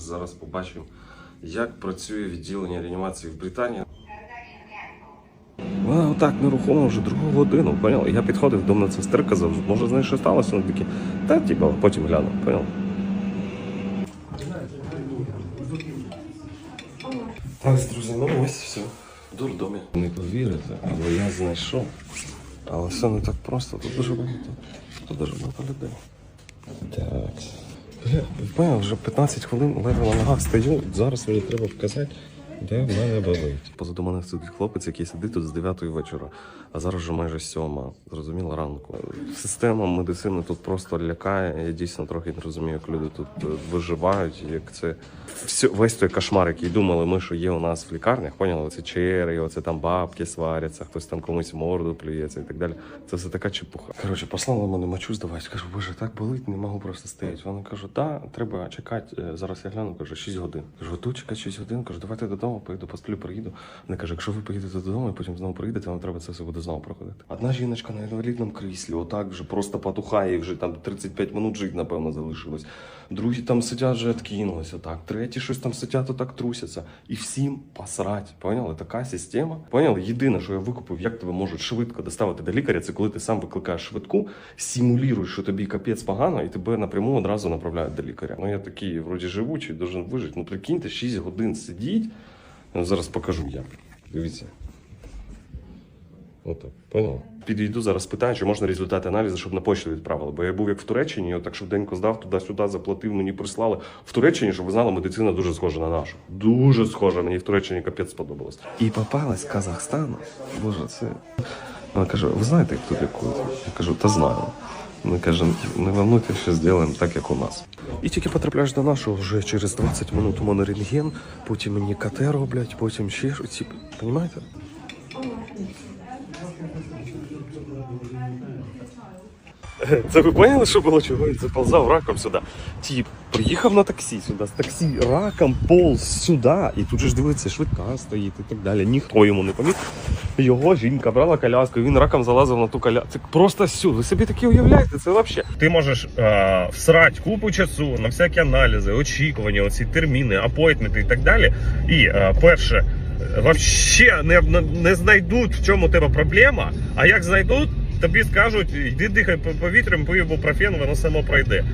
зараз побачимо, як працює відділення реанімації в Британії. Вона отак нерухомо вже другу годину, поняв? Я підходив до медсестри, казав, може з нею що сталося? Вони такі, та типа, потім гляну, поняв? Так, друзі, ну ось все. В дурдомі. Не повірите, але я знайшов. Але все не так просто, тут дуже багато. Тут дуже багато людей. Так. Бля, вже 15 хвилин ледве на ногах стою. Зараз мені треба вказати, де в мене болить. Позаду мене сидить хлопець, який сидить тут з 9 вечора, а зараз вже майже 7, зрозуміло, ранку. Система медицини тут просто лякає. Я дійсно трохи не розумію, як люди тут е, виживають, як це все, весь той кошмар, який думали ми, що є у нас в лікарнях, поняли? Оце черги, оце там бабки сваряться, хтось там комусь морду плюється і так далі. Це все така чепуха. Коротше, послали мене мочу здавати. Кажу, боже, так болить, не можу просто стояти. Вони кажуть, да, треба чекати. Е, Зараз я гляну, кажу, 6 годин. Кажу, тут чекати 6 годин. Кажу, давайте додому, поїду, постелю, приїду. Вони каже, якщо ви поїдете додому і потім знову приїдете, вам треба це все буде знову проходити. Одна жіночка на інвалідному кріслі, отак вже просто потухає, і вже там 35 минут жити, напевно, залишилось. Другі там сидять, вже відкинулися отак. Треті щось там сидять, отак трусяться. І всім посрать. Поняли? Така система. Поняли? Єдине, що я викупив, як тебе можуть швидко доставити до лікаря, це коли ти сам викликаєш швидку, симулюєш, що тобі капець погано, і тебе напряму одразу направляють до лікаря. Ну я такий, вроді живучий, должен вижити. Ну прикиньте, 6 годин сидіть. Я зараз покажу як. Дивіться. Отак, понял? Підійду зараз питаю, чи можна результати аналізу, щоб на почту відправили. Бо я був як в Туреччині, я так швиденько здав туди-сюди, заплатив, мені прислали. В Туреччині, щоб ви знали, медицина дуже схожа на нашу. Дуже схожа. Мені в Туреччині капець сподобалось. І попалась з Казахстану. Боже, це. Вона каже: ви знаєте, як тут лікують? Я кажу, та знаю. Ми кажемо, не волнуйтесь, що зробимо так, як у нас. І тільки потрапляєш до нашого вже через 20 минут у потім мені КТ роблять, потім ще щось. Понімаєте? Це ви поняли, що було чого? Я заползав раком сюди. Тіп приїхав на таксі сюди, з таксі раком полз сюди. І тут же ж дивиться, швидка стоїть і так далі. Ніхто йому не поміг. Його жінка брала коляску, і він раком залазив на ту коляску. Це просто всюди. Ви собі таке уявляєте? Це взагалі. Ти можеш е, всрати купу часу на всякі аналізи, очікування, оці терміни, апойтменти і так далі. І е, перше, вообще не, не, не знайдуть, в чому тебе проблема. А як знайдуть, тобі скажуть, йди дихай по- повітрям, пий ібупрофен, воно само пройде.